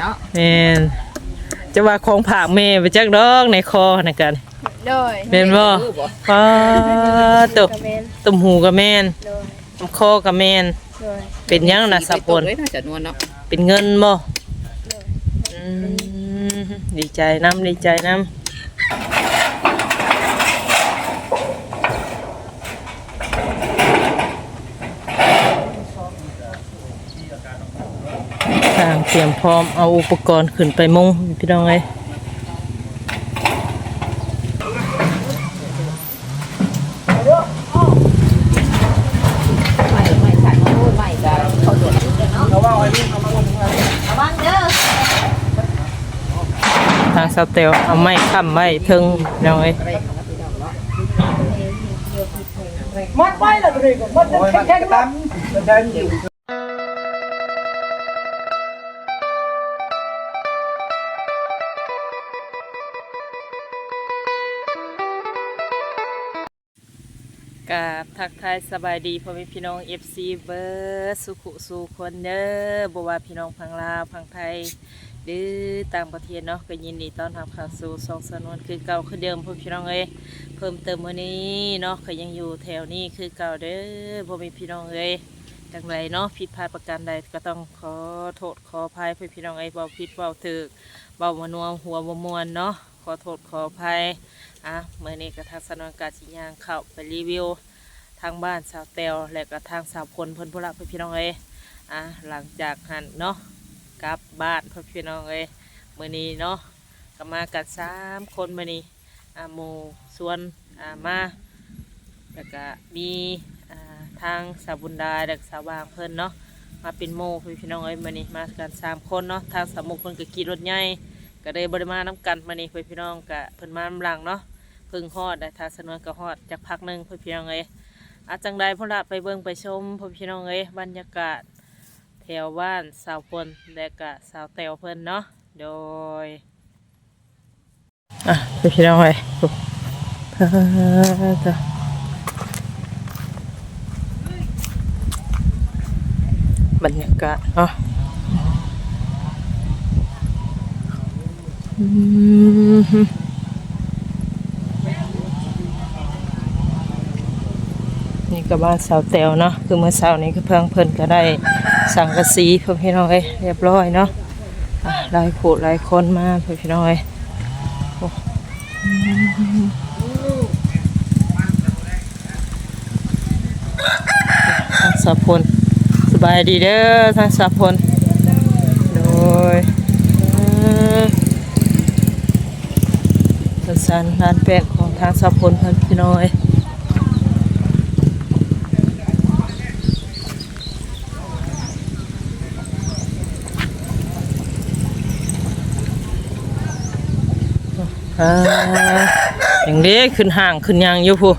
เนาะแม่นจะว่าของผากแม่ไปจักดอกในคอนะกันโดยแม่นบ่ป้าตบกระเมนตุ่มหูก็แม่นโดยตุ่มคอก็แม่นโดยเป็นหยังน่ะสะพลเลยน่าจะนวลเนาะเป็นเงินบ่อืมดีใจน้ำดีใจน้ำทา รียมพร้อมเอาอุปกรณ์ขึ้นไปมุงพี่น้องเอ้ยไม่ไม่ใส่มาพูดไม่ก็เขาเนาเขาว่าไอ้นี่เขามาวนระวังเด้อทางสเตลเอาไม้ค้ำไม้ถึงน้องเอ้ยมัดไว้แล้วตัวนี้ก็มัดแข็งๆตั้ม กาบทักทายสบายดีพ่อแม่พี่น้อง FC เบอร์สุขุสู่คนเด้อบ่ว่าพี่น้องพังลาวพังไทยหรือต่างประเทศเนาะก็ยินดีต้อนรับเข้าสู่สองสนวนคือเก่าคือเดิมพ่อพี่น้องเอ้ยเพิ่มเติมมื้อนี้เนาะก็ยังอยู่แถวนี้คือเก่าเด้อพ่อแม่พี่น้องเอ้ยจังไรเนาะผิดพลาดประการใดก็ต้องขอโทษขออภัยพ่อพี่น้องเอ้ยเบาผิดเบาถึกเบาบ่นัวหัวบ่มวนเนาะขอโทษขออภัย อะมื้อนี้ก็ทักษนวนกาสิยางเข้าไปรีวิวทางบ้านสาวเตลและก็ทางสาวพลเพิ่นผู้รักเพื่อนพี่น้องเอ้ยอะหลังจากหันเนาะกลับบ้านเพื่อนพี่น้องเอ้ยมื้อนี้เนาะก็มากันสามคนเมื้อนี้อ่าหมู่ส่วนอ่ามาแล้วก็มีอ่าทางสาวบุญดาและสาวบางเพิ่นเนาะมาเป็นโมเพื่อนพี่น้องเอ้ยมื้อนี้มากันสามคนเนาะทางสาวมุกเพิ่นก็ขี่รถใหญ่ก็ได้บริมาน้ำกันมื้อนี้เพื่อนพี่น้องก็เพิ่นมาน้ำลังเนาะ พิ่งฮอดได้ทาสนวนก็ฮอดจากพักหนึ่งเพื่อพี่น้องเอ้ยอาจังใดพวกเราไปเบิ่งไปชมพ่อพี่น้องเอ้ยบรรยากาศแถวบ้านสาวพลและก็สาวแตวเพิ่นเนาะโดยอะพ่อพี่น้องเอ้ยปุ๊บเฮ้อจ้ะบรรยากาศเนาะอืม นี่ก็บ้านสาวแตวเนาะคือเมื่อเช้านี้ก็เพิ่งเพิ่นก็ได้สั่งกระสีเพื่อพี่น้องเอ้ยเรียบร้อยเนาะหลายผู้หลายคนมาเพื่อพี่น้องเอ้ยโอ้อืมทางสาวพลสบายดีเด้อทางสาวพลโดยอืมเป็นสันลานแปลงของทางสาวพลเพื่อพี่น้องเอ้ย อ่าอย่างนี้ขึ้นห่างขึ้นยังอยู่ผู้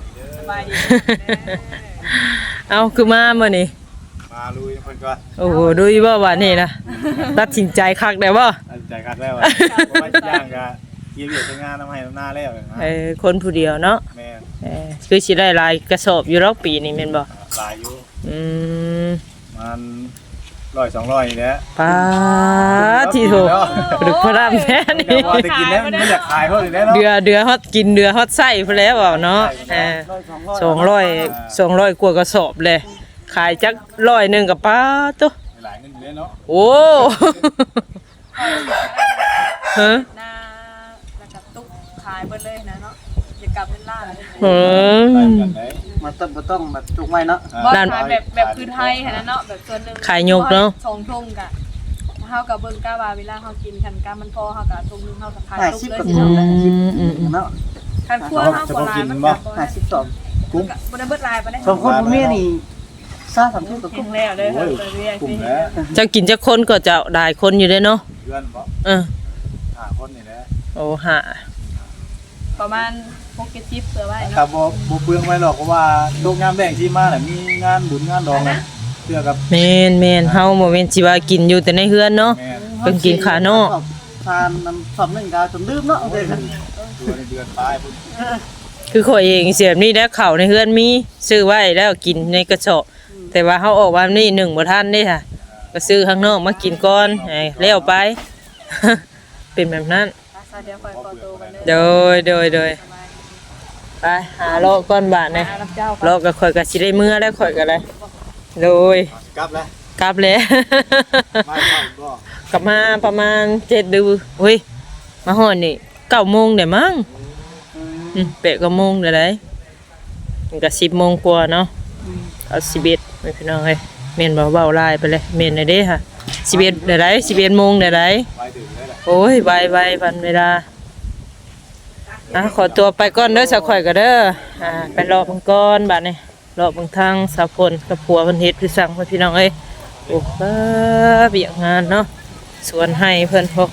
เอาคือมาเมื่อนี้มาลุยเพิ่นก็โอ้โหดูอีบ่ว่านี่นะตัดสินใจคักได้บ่ตั้งใจกันแล้วอะบ่ว่าสิย่างก็เกี่ยวอยู่งานทำให้หน้าแล้วนะเออคนผู้เดียวเนาะแม่นเออคือสิได้หลายกระสอบอยู่รอบปีนี่แม่นบ่หลายอยู่อืมมัน ร้อยสองร้อยนี่แหละปาที่โถดึกพระรามแท้นี่แต่ว่าจะกินแล้วมันไม่อยากขายเขาเลยแล้วเนาะเดือเดือฮอดกินเดือฮอดไส้พุ่นแล้วเปล่าเนาะเออสองร้อยสองร้อยกว่ากระสอบเลย ขายจักร้อยหนึ่งกับป้าตุ๊หลายเงินอยู่แล้วเนาะโอ้ฮะหน้าแล้วก็ตุ๊กขายเบิดเลยนะเนาะจะกลับเป็นล้านเอหลายอกันได้มันต้อง มันต้องมาจุกไว้เนาะบ่ด้านขายแบบแบบคือไทยแค่นั้นเนาะแบบส่วนหนึงขายยกเนาะชงทุ่งกะเฮากับเบิ่งกาว่าเวลาเฮากินคันกามันพอเฮากับทุ่งนึงเฮากับขายห้าตุ๊กสิบเลยก็สิสองห้าสิบอืมอืม เนาะคันครัวเฮาบ่หลายมันก็บ่ห้าสิบสองกุ้งบ่ได้เบิดหลายบ่ได้สองคนพ่อแม่นี่ซาสามสิบกับกิกุ้นงแล้วเด้อโอ้ยเเรื่อยๆกุ้งสิแล้วเจะกินจะคนก็จะได้คนอยู่ได้เนาะเดือนบ่เออห้าคนนี่แหละโอ้หาประมาณ 6 70เพื่อไว้ครัเนาะบบ่บ่เปลืองไว้หรอกเพราะว่าลูกงานแบ่งที่มาน่ะมีงานบุญงานดองน่ะเพื่อกับแม่นแม่นเฮาบ่แม่นสิว่ากินอยู่แต่ในเฮือนเนาะแม่เพิ่นกินขาเนาะทานน้ำสอบหนึ่งกาวจนลืมเนาะเอาเลยกันตัวในเดือนปลายพุ่นคือข่อยเองเสียบนี่แล้วข้าวในเฮือนมีซื้อไว้แล้วกินในกระสอบแต่ว่าเฮาออกวันนี้หนึ่งบ่ทันเด้ค่ะ ก็ซื้อข้างนอกมากินก่อนให้แล้วไป เป็นแบบนั้นซาเดียวคอยขอตัวกันเด้อ โดยโดยโดย ไปหาโลกก้อนบาทเนี่ยมารับเจ้าโลกก็ข่อยก็สิได้เมื่อได้ข่อยก็ได้โดยกลับแล้วกลับเลยไม่เข้าก็กลับมาประมาณเจ็ดเดือนเฮ้ยมาหอนนี่เก้าโมงเดี๋ยวมั้งอืมเปะก็โมงเดี๋ยวได้มันก็สิบโมงกว่าเนาะเอาสิบเอ็ดไม่พี่น้องเอ้ยเมนเบาเบาๆไล่ไปเลยเมนได้เด้ค่ะสิบเอ็ดเดี๋ยวได้สิบเอ็ดโมงเดี๋ยวได้ไปถึงแล้วแหละโอ้ยไวไววันเวลา อะขอตัวไปก่อนเด้อสักข่อยก็เด้ออ่าไปรอเบังก่อนบัดนี้รอเบังทางสาวพลกับผัวเพิ่นเฮ็ดคือสั่งเพิ่นพี่น้องเอ้ยโอ้บ้าเบียกงานเนาะสวนให้เพิ่นพก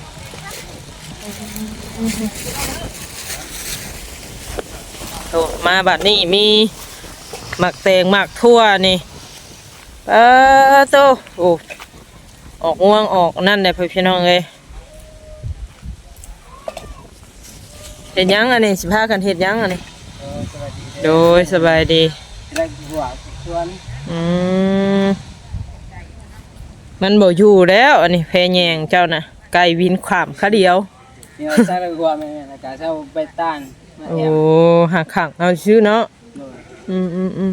โตมาบัดนี้มีหมักแตงหมักทั่วนี่ปาโตโอ้ออกง่วงออกนั่นได้เพิ่นพี่น้องเอ้ย เฮ็ดหยังอันนี้สิพากันเฮ็ดหยังอันนี้โดยสบายดี แรกหัวชวนอืมมันบ่อยู่แล้วอันนี้แพแยงเจ้าน่ะไก่วินขวามขาเดียวนี่ใช้หัวแม่แล้วก็เจ้าไปต้านมาโอ้แอบหักขังเอาชื่อเนาะ โดยอืมอืมอืม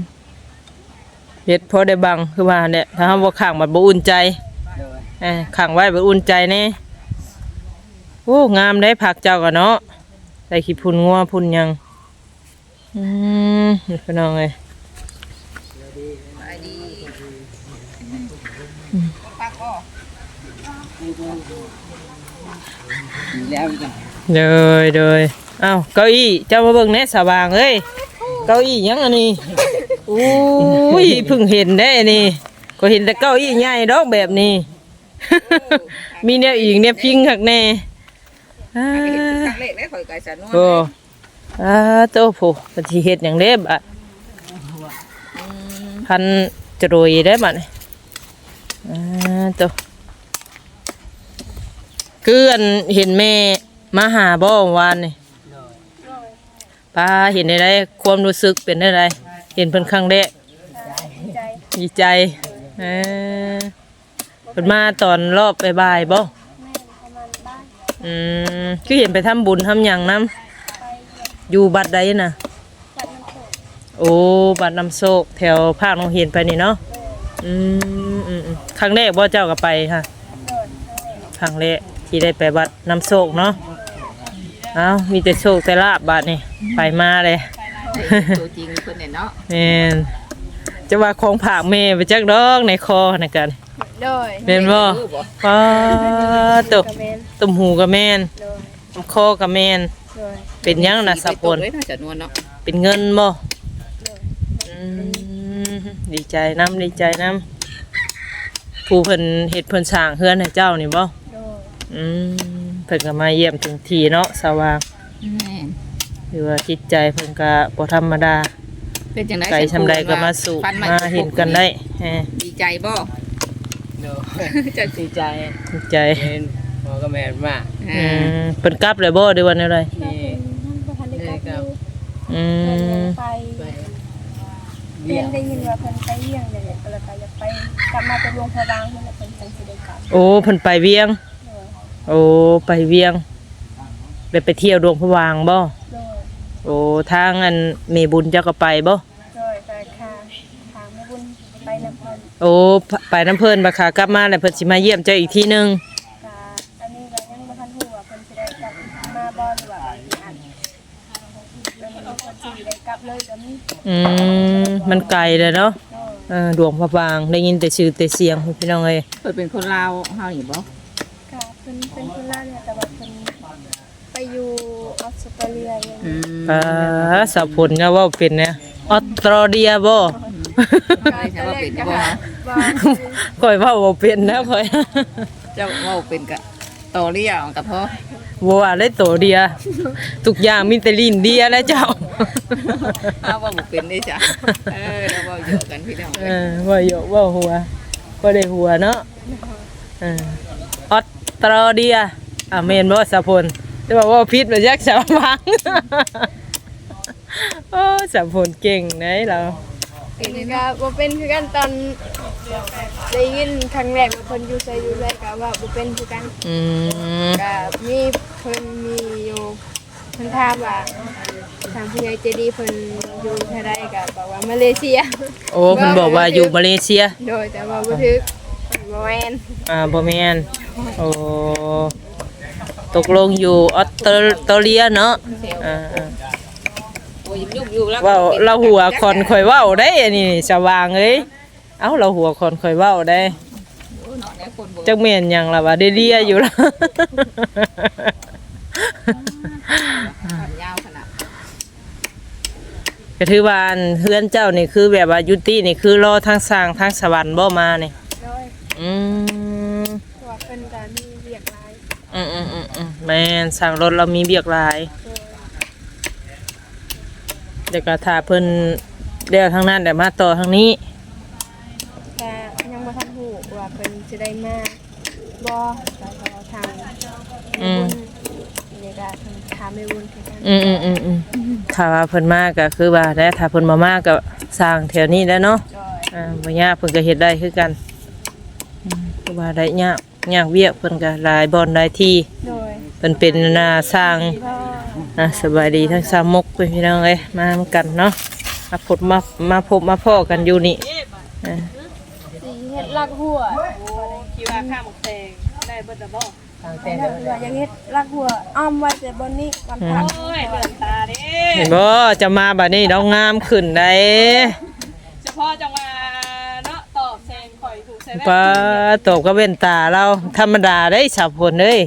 เฮ็ดพอได้บังคือว่าเนี่ยถ้าเฮาบ่ขังมันบ่อุ่นใจโดยเอ้ขังไว้บ่อุ่นใจแน่โอ้งามได้ผักเจ้าก็เนาะใส่ขี้พุ่นงัวพุ่นยัง อืมพี่น้องเอ้ยแล้วกันเดยเดยเอ้าเก้าอี้เจ้ามาเบิ่งแน่สว่างเอ้ยเก้าอี้ยังอันนี้อุ้ยเพิ่งเห็นได้นี่ ก็เห็นแต่เก้าอี้ใหญ่ดอกแบบนี้ มีแนวอีกแนวพิงคักแน่ อ่าครั้งแรกได้ข่อยไก่สันนวลโอ้อ่าโตโผปฏิเฮ็ดหยังเด้บอะพันจรวยได้บัดนี้อ่าโตคืออันเห็นแม่มาหาบ่วานนี่ป้าเห็นได้ไรความรู้สึกเป็นได้ไรเห็นเพิ่นครั้งแรกใจดีใจเออเพิ่นมาตอนรอบบ่ายๆบ่ แม่ประมาณบ้าน อืมคือเห็นไปทำบุญทำหยังนํอยู่บัดใดน่ะวัดน้ำโขงโอ้บัดน้ำโศกแถวภาคโรงเรียนไปนี่เนาะอืมอืมอืมครั้งแรกบ่เจ้าก็ไปค่ะโดดทางแรกครั้งแรกที่ได้ไปบัดน้ำโศกเนาะเอ้ามีแต่โชคแต่ลาบบัดนี่ไปมาเลย ตัวจริงเพิ่นเนี่ยเนาะแม่นจะว่าของผากแม่ไปจักดอกในคอนะกันโดยแม่นบ่ป้าตบกระเบนตุ่มหูกับแม่นโดยตุ่มคอกับแม่นโดยเป็นหยังน่ะสะพลไว้น่าจะนวลเนาะเป็นเงินบ่โดยอืมดีใจน้ำดีใจน้ำผู้เพิ่นเฮ็ดเพิ่นสร้างเฮือนให้เจ้านี่บ่โดยอืมเพิ่นก็มาเยี่ยมถึงทีเนาะสว่างแม่นหรือว่าจิตใจเพิ่นก็บ่ธรรมดาเป็นจังได๋ไก่ชำใดก็มาสู่ฟันมาเห็นกันได้แฮะดีใจบ่ โดยจะดีใจดีใจเห็นหมอก็แม่นมากอืมเพิ่นกลับเลยบ่หรือว่าแนวใดที่นั่นประพันธ์ได้กลับอยู่อืเพิ่นมยังไปไปเพิ่นได้ยินว่าเพิ่นไปเยี่ยงเลยก็เลยก็อยากไปกลับมาจะลงพะบางเพิ่นแหละเพิ่นจังสิได้กลับโอ้เพิ่นไปเวียง โดยโอ้ไปเวียงไปไปเที่ยวดวงพระวางบ่โดยโอ้ทางอันเมบุญเจ้าก็ไปบ่ โดยแต่ค่ะทางแม่บุญไปนำเพิ่น โอ้ไปไปน้ำเพิ่นบัดขากลับมาแล้วเพิ่นสิมาเยี่ยมเจ้าอีกทีหนึงกะอันนี้ก็ยังบ่ทันฮู้ว่าเพิ่นสิได้กลับมาบ่หรือว่าอันเพิ่นสิได้กลับเลยก็มีอืมมันไกลเลยเนาะโดยเออดวงพระวางได้ยินแต่ชื่อแต่เสียงพี่น้องเอ้ยเพิ่นเป็นคนลาวเฮานี่บ่กะเพิ่นเป็นคนลาวเนี่ยแต่ว่าเพิ่นไปอยู่ออสเตรเลียอย่างอืนี้มอ่าสาวผลก็เว่าเป็นเนี่ยออสเตรเลียบ่ ไม่ใช่ว่าเป็นบ่ว่าข่อยเว่าบ่เป็นนะข่อยเจ้าเว้าเป็นกะตอเรียงกับพ่อบ่ว่าได้โตเดียทุกอย่างมีแต่ลิ้นเดียแล้วเจ้าเอาว่าบ่เป็นได้จ้ะเออเราเว้าเยอะกันพี่น้องเออว่าโยกว่าหัวว่าได้หัวเนาะเออออสเตรเลียอะเมนบ่สะพลจะบอกว่าพิษมายักษ์สาวพังโอ้สะพลเก่งไหนเรา อันนี้ก็บ่เป็นคือกันตอนได้ยินครั้งแรกว่าเพิ่นอยู่ไสอยู่ไรก็ว่าบ่เป็นคือกันอืมกมีเพิ่นมีอยู่เพิ่นถามว่าทางผู้ใหญ่ใจดีเพิ่นอยู่เท่าใดก็บอกว่ามาเลเซีย โอ้เพิ่นบอกว่าอยู่มาเลเซีย โดยแต่ว่าบ่ถึกบ่แม่นอ่าบ่แม่นโอ้ตกลงอยู่ออสเตรเตรเลียเนาะอ่าๆโอ้ ยยุ่งอยู่แล้วเว้าเราหัวคนข่อยเว้าได้อันนี้สว่างเอ้ยเอ้าเราหัวคนข่อยเว้าได้เนาะเนี่ยคนบ่จักแม่นหยังล่ะว่าได้เลียอยู่ล่ะขันยาวขนาดก็ถือว่าอันเฮือนเจ้านี่คือแบบว่ายุตินี่คือรอทางสร้างทางสวรรค์บ่มานี่โดยอืมเพราะว่าเพิ่นก็มีเวียกหลายอืมอืมอืมอืมแม่นสั่งรถเรามีเบียกหลายโดย เดี๋ยวก็ถ้าเพิ่นเดี๋ยวทางนั้นเดี๋ยวมาต่อทางนี้แต่ยังบ่ทันฮู้ว่าเพิ่นสิได้มาบ่แต่ก็ทางอืม นี่ก็ทางถามแม่บุญคือกันอืมอืมอืมอืมถ้าว่าเพิ่นมาก็คือว่าได้ถ้าเพิ่นบ่มาก็สร้างแถวนี้แล้วเนาะโดยอ่าบ่ยากเพิ่นก็เฮ็ดได้คือกันอืมคือว่าได้ยากยากเวียกเพิ่นก็หลายบ่อนหลายที่โดยเพิ่นเป็นหน้าสร้างก็ อะสบายดีทั้งสามมกเพื่อนพี่น้องเอ้ยมาเหมือนกันเนาะมาพบมามาพบมาพ่อกันอยู่นี่อะสีเฮ็ดลักหัวคิดว่าข้ามแตงได้บ่จะบ่ทางแต่เต้นถ้าเผื่อยังเฮ็ดลักหัวอ้อมไว้แต่บนนี้วันพักโอ้ยเดือนตาเด้เห็นบ่จะมาบัดนี้ดอกงามขึ้นได้เฉพาะจังหวะเนาะตอบแซงข่อยถูกใช่ไหมป้าตบก็เว้นตาเราธรรมดาได้สาวพลเอ้ย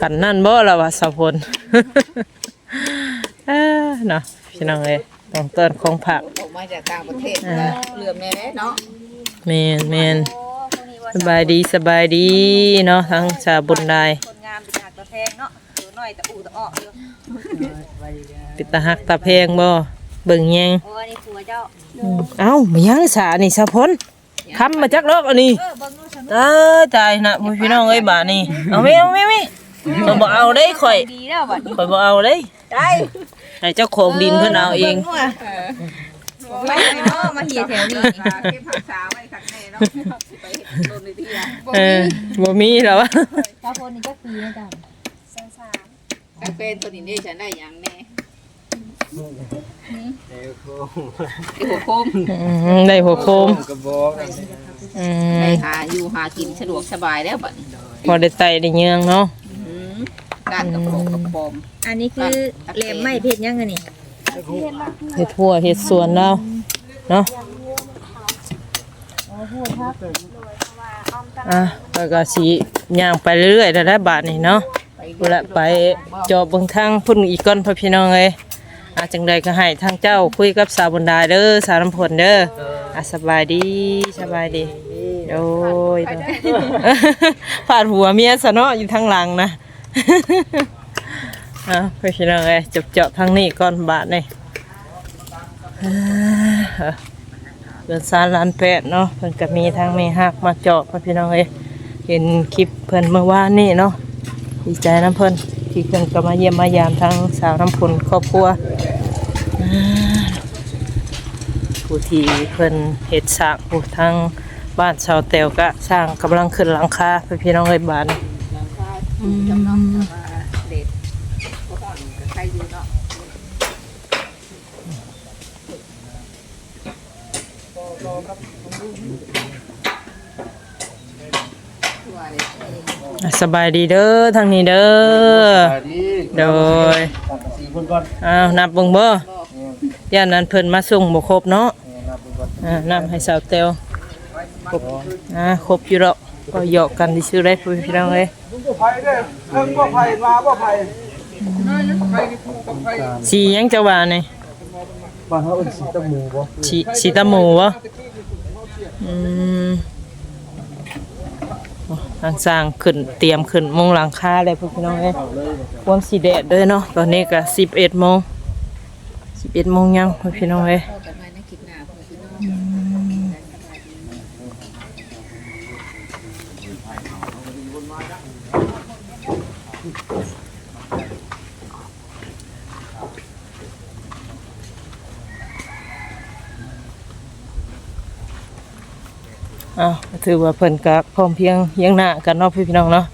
ขันนั่นบ่ล่ะวะสาวพลเอ้อเนาะพี่น้องเอ้ยต้องเตือนของผักออกมาจากต่างประเทศเหลื่อมแน่ๆเนาะแม่นแม่นสบายดีสบายดีเนาะทั้งชาวบุญได้คนงามเป็นหักตะแพงเนาะตัวน้อยตะอูตะออกอยู่ปิดตาหักตาแพงบ่เบิ่งแยงโอ้นี่ผัวเจ้าเอ้ามายังสานี่สะพนคำมาจักลอกอันนี้เออเบิ่งนู่นฉันตายตายนะพี่น้องเอ้ยบาดนี้เอาไหม่เอาไหม่ไม่ ข่อยบ่เอาได้ข่อยดีแล้วบัดนี้ข่อยบ่เอาได้ได้ให้เจ้าของดินเพิ่นเอาเองไม่เนาะมาเหียแถวนี้เก็บผักษาไว้ขัดแน่เนาะไปเห็นโดนในที่อะเออบ่มีแล้ววะเจ้าคนนี้ก็ปีนะจ๊ะสงสารกาแฟตัวนี้นี่ฉันได้อย่างแน่ที่หัวโคมอืมได้หัวโคมกระบอกอืได้มหาอยู่หากินสะดวกสบายแล้วบัดนี้พอได้ไตได้เยืองเนาะอืม ด้านกระโปรงกระโปรงอันนี้คือแหลมไม้เพชรยังไงนี่เฮ็ดทั่วเฮ็ดสวนแล้วเนาะอะแล้วก็สีย่างไปเรื่อยๆแล้วได้บาทนี่เนาะเอาละไปจอบเบิ่งทางพุ่นอีกก่อนพ่อพี่น้องเอ้ยอาจังใดก็ให้ทางเจ้าคุยกับสาวบนดาเด้อสาวน้ำผลเด้ออะสบายดีสบายดีโอ้ยเด้อผ่านหัวเมียซะเนาะอยู่ทางหลังนะ อะพ่อพี่น้องเอ้ยจบเจาะทางนี้ก่อนบาทนี่เดินสารลานแปดเนาะเพิ่นก็มีทางเมหักมาเจาะพ่อพี่น้องเอ้ยเห็นคลิปเพิ่นเมื่อวานนี่เนาะดีใจน้ำเพิ่นที่เพิ่นก็มาเยี่ยมมายามทางสาวน้ำพลครอบครัวอ่าผู้ที่เพิ่นเฮ็ดสร้างผู้ทางบ้านชาวแตวก็สร้างกำลังขึ้นหลังคาพ่อพี่น้องเอ้ยบ้าน อืมเนาะเด็ดพวกอ่อนกับใครอยู่เนาะสบายดีเด้อทางนี้เด้อโดยอ้าวนับเบิ่งบ่ย่านนั้นเพิ่นมาส่งบ่ครบเนาะนับคนก่อนอ่านับให้สาวเตวครบอ่าครบอยู่แล้ว ก็เหยาะกันที่ซื้อได้พี่น้องเอ้ยบ่ไผเด้อเพิ่งบ่ไผมาบ่ไผสียังจะว่านี่บ้านเฮาเอิ้นสีตะหมูบ่สีสีตะหมูบ่อืมทางสร้างขึ้นเตรียมขึ้นมุงหลังคาเลยพี่น้องเอ้ยความสีแดดด้วยเนาะตอนนี้ก็11โมง11โมงยังพี่น้องเอ้ยาพวกพี่น้อง อ้าวถือว่าเพิ่นก็พร้อมเพียงเฮียงหน้ากันเนาะพี่น้องเนาะ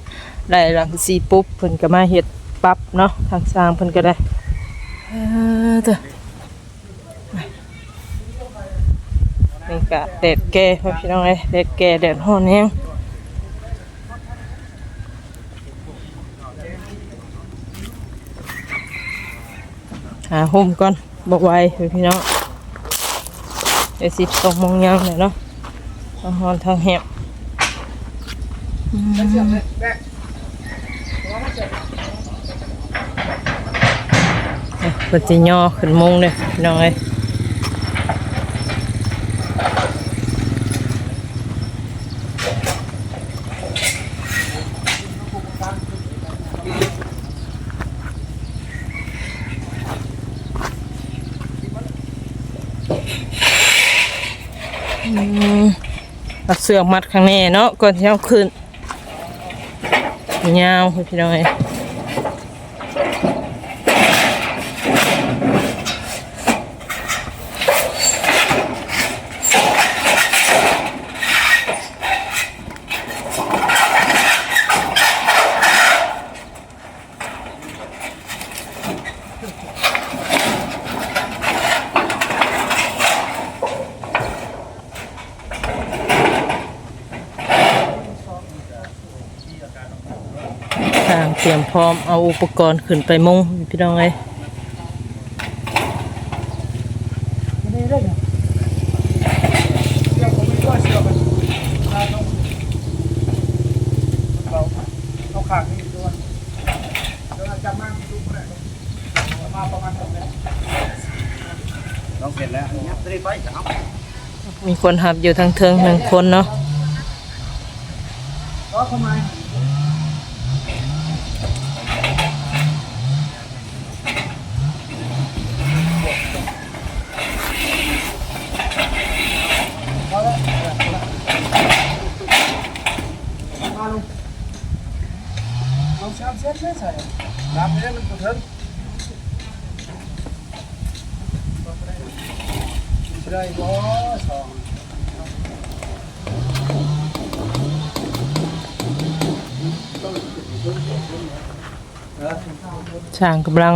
ได้หลังสีปุ๊บเพิ่นก็มาเฮ็ดปั๊บเนาะทางสร้างเพิ่นก็ได้เออเด้อนี่ก็แดดแก่พี่น้องเอ้ยแดดแก่แดดร้อนแฮงหาห่มก่อนบอกไว้พี่น้องเดี๋ยวสิตกมองยังเลยเนาะ อาหารทางแหบปฏิย่อขึ้นมุงเลยพี่น้องเอ้ย เอาเสื้อมัดข้างในเนาะก่อนที่เอาขึ้นยาวพี่น้อย ร้อมเอาอุปกรณ์ขึ้นไปมุงพี่น้องเลยมีคนหับอยู่ทางเทิงหนึ่งคนเนาะ เอามเส้นไม่ใส่น้ำนี้นมันกระเทิงได้บ่สองช่างกำลัง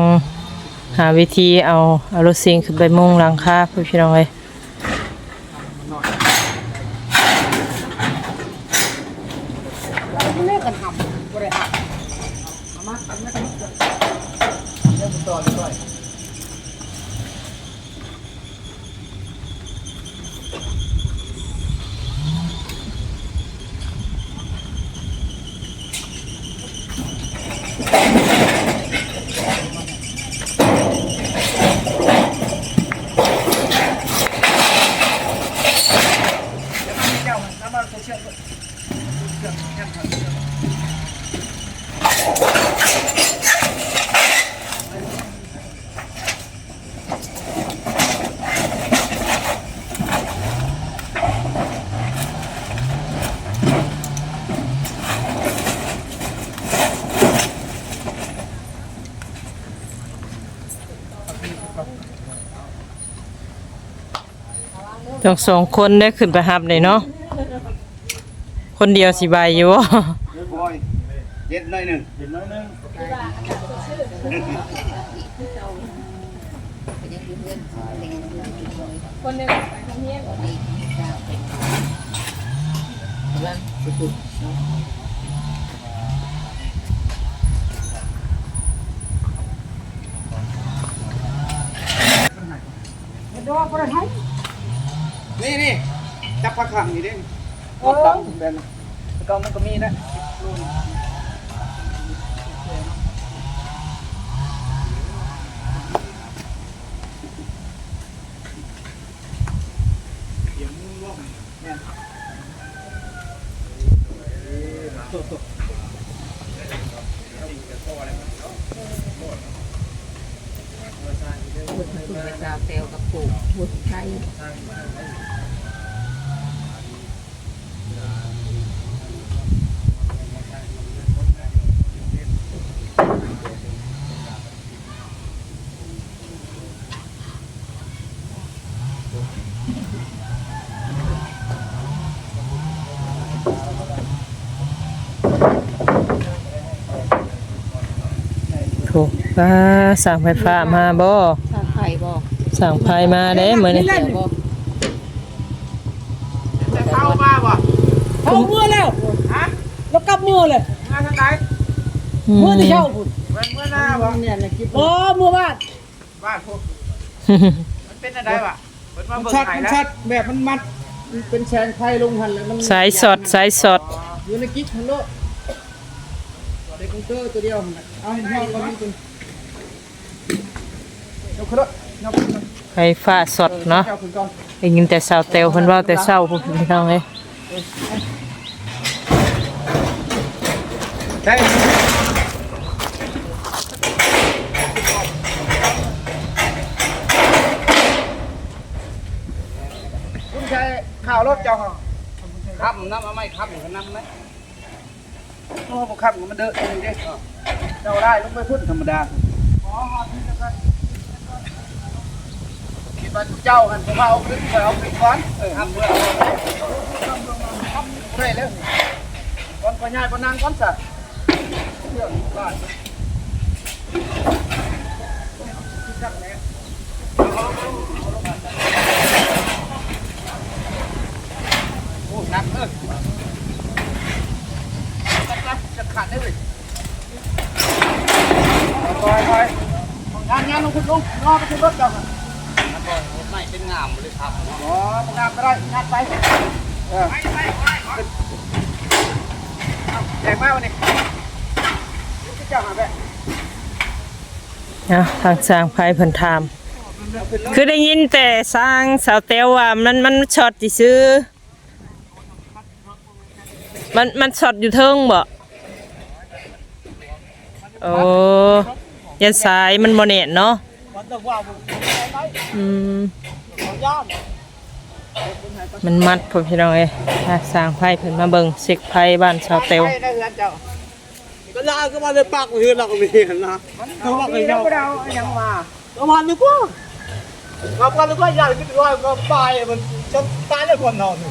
หาวิธีเอาเอารถซิงขึ้นไปมุ่งหลังคาพี่น้องเอ้ย นี่กันทำบริหารเอามาทำไม่กันเดี๋ยวมันต่อเลยด้วย ทั้งสองคนได้ขึ้นไปหับเลยเนาะ คนเดียวสิบายอยู่บ่เย็ดหน่อยหนึ่งเย็ดหน่อยหนึ่งคนหนึ่งไปทำเนียวไปทางน นี่นี่จับผักขังนี่เด้รถตั้งถึงเดือนแล้วก็มันก็มีนะ ป้าสั่งไฟฟ้ามาบ่ทางไข่บ่สั่งไฟมาเด้มื้อนี้เดี๋ยวบ่จะเข้ามาบ่เอามือแล้วฮะแล้วกลับมือเลยมาทางไหนอืมือที่เช่าพุ่นเมื่อเมื่อหน้าบ่โอ้มือบ้านบ้านพวกมันเป็นอะไรวะเปิดมามันเบิ่งชัดไข่มันแล้วชัดแบบมันมัดมันเป็นแชนไข่ลงหันแล้วมันสายสดสายสดอยู่ในกิ๊กฮัลโหลเด็กคอมพิวเตอร์ตัวเดียวมันน่ะเอาให้ห้องก็มีเป็น ยกขึ้นรถยกขึ้นรถไฟฟ้าสดเนาะเจ้าขึ้นก่อนได้ยินแต่สาวเตวเพิ่นเว้าแต่เช้าพุ่นพี่น้องเอ้ยใช่คุณใช้ข่าวรถเจ้าเหรอครับน้ำเอาไม่ครับอย่างน้ำไหมโอ้ผมขับมันเด้อเองเด้เจ้าได้ลงไปพุ่นธรรมดาคิด ว่าเจ้ากันผมว่าเอาขึ้นไปเอาขึ้นก่อนเออทำเมื่อเรื่อยเลยก่อนปัญญาปนังก่อนสัเรื่องบ้านโอ้หนักเออจะขาดได้เลยคอยคอยงานงานลงคุณลุงรอไปขึ้นรถก่อน เป็นงามเลยครับอ๋องานก็ได้งานไปเออแจกมากวันนี้เจ้าหาไปนะทางสร้างไฟเพิ่นถามคือได้ยินแต่สร้างสาวเตวว่ามันมันช็อตที่ซื้อ มันมันช็อตอยู่เทิงบ่โอ้ยันสายมันบ่แน่นเนาะองว่าผม มันมัดพ่อพี่น้องเอ้ยสร้างไฟเพิ่นมาเบิ่งเซ็กไฟบ้านสาวเตวไปได้นเจ้าก็ลาก็มาเลยปากมือเราก็มีนะเขาว่ามีไงแล้วเจ้าก็เอายังมาประมาณนี้กว่าเราก็เลยว่าอยากคิดว่าก็ไปมันจะตายแล้คนนอนเ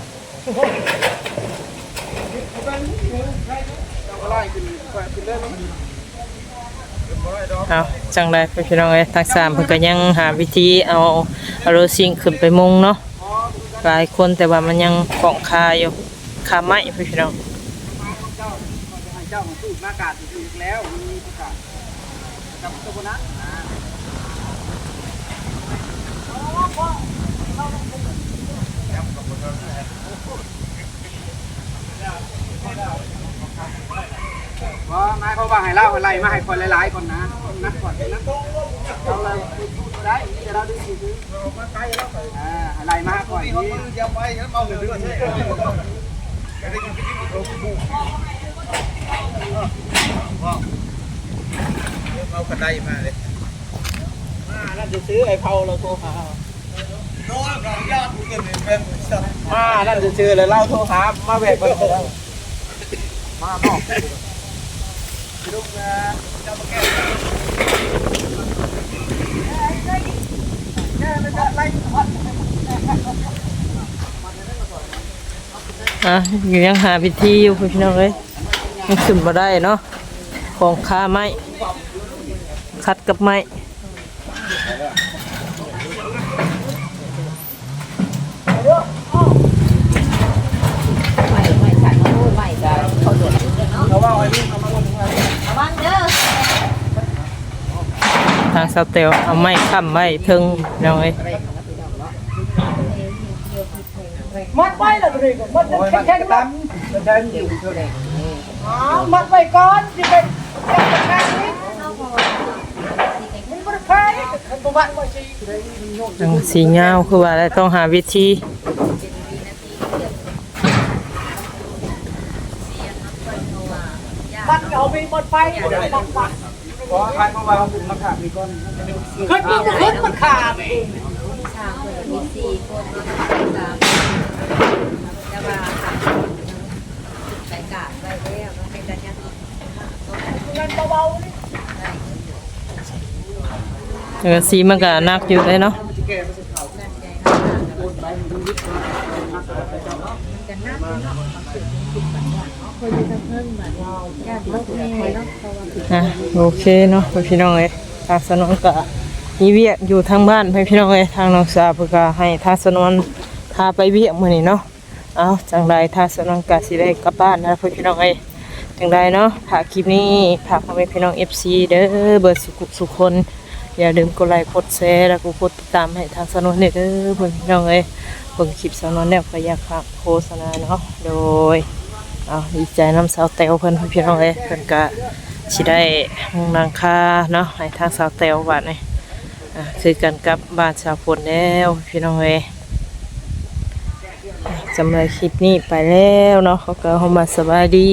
จ้าก็ไล่ขึ้นไปขึ้นเลยมั้ง เอาจังไดพ่อพี่น้องเอ้ยทางสามเพิ่นก็ยังหาวิธีเอาเอาโรซิงขึ้นไปมุงเนาะหลายคนแต่ว่ามันยังเกาะคาอยู่คาไม้พ่อพี่น้องเจ้าของสูตรมากาดอีกแล้วมีประกาศกับตัวนั้นว่านายเขาว่าให้เล่าอะไรมาให้คนหลายๆคนนะนักก่อนนะเราเลยได้จะเราดูสิซื้ออ่าอะไรมาก่อนนี่จะไปงั้นเอาเงินด้วยใช่เอากระไดมาเลยน่าจะซื้อไอ้เผาเราโทรหาน้องเราญาติผู้เกิดเป็นสมานั่นจะซื้อเลยเล่าโทรหามาแวกเปิดมานอก อะยู่ยังหาพิธีอยู่พี่น้องเอ้ยยังขึ้นมาได้เนาะของคาไม้คัดกับไม้ไม่ฉันโอ้ไม่ก็เขาโดดเนาะ เขาว่าไอ้ลูกเอามาลงมา ระวังเด้อ ทางสาวเตลเอาไม้ค้ำไว้เทิงพี่น้องเอ้ยมัดไว้ละตัวนี้มัดโอ้ยมันแข็งกระๆตันะนมันได้อยู่เท่าไหร่อ๋อมัดไว้ก่อนที่เป็นจัดการนี้มันบ่ได้แพ้มันบ่มัดไว้สิจังสีเงาวคือว่าอะไรต้องหาวิธีมันเอาไปหมดไปบ่ได้มัดมัด เพราะใครมาว่าเอาบุญมาขาดมีก้อนขึ้นมาขึ้นมันขาดสามคนมีสี่คนสามแต่ว่าใส่กาดไว้แล้วมันเป็นการยัดเงินเบาๆนี่เออสีมันก็นักอยู่เลยเนาะกันนับเนาะ อะโอเคเนาะพี่น้องเอ้ยทางสนวนก็มีเวียกอยู่ทางบ้านพี่น้องเอ้ยทางน้องสาวเพิ่นก็ให้ทางสนวนพาไปเวียกมื้อนี้เนาะเอาจังไดทางสนวนก็สิได้กลับบ้านนะพี่น้องเอ้ยจังไดเนาะถ้าคลิปนี้ฝากพ่อแม่พี่น้อง FC เด้อเบิดสุขสุขคน อย่าลืมกดไลค์กดแชร์แล้วก็กดติดตามให้ทางสนวนเด้อเพื่อนพี่น้องเอ้ยเบิ่งคลิปสนวนแล้วก็อยากฝากโฆษณาเนาะโดย เอาดีใจน้ำสาวเตวเพิ่นพี่น้องเลยเพิ่นก็สิได้มุงนางคาเนาะให้ทางสาวเตวบาดนี่คือกันกับบ้านชาวฝนแล้วพี่น้องเลยจำเลยคลิปนี้ไปแล้วเนาะเขาก็เข้ามาสบายดี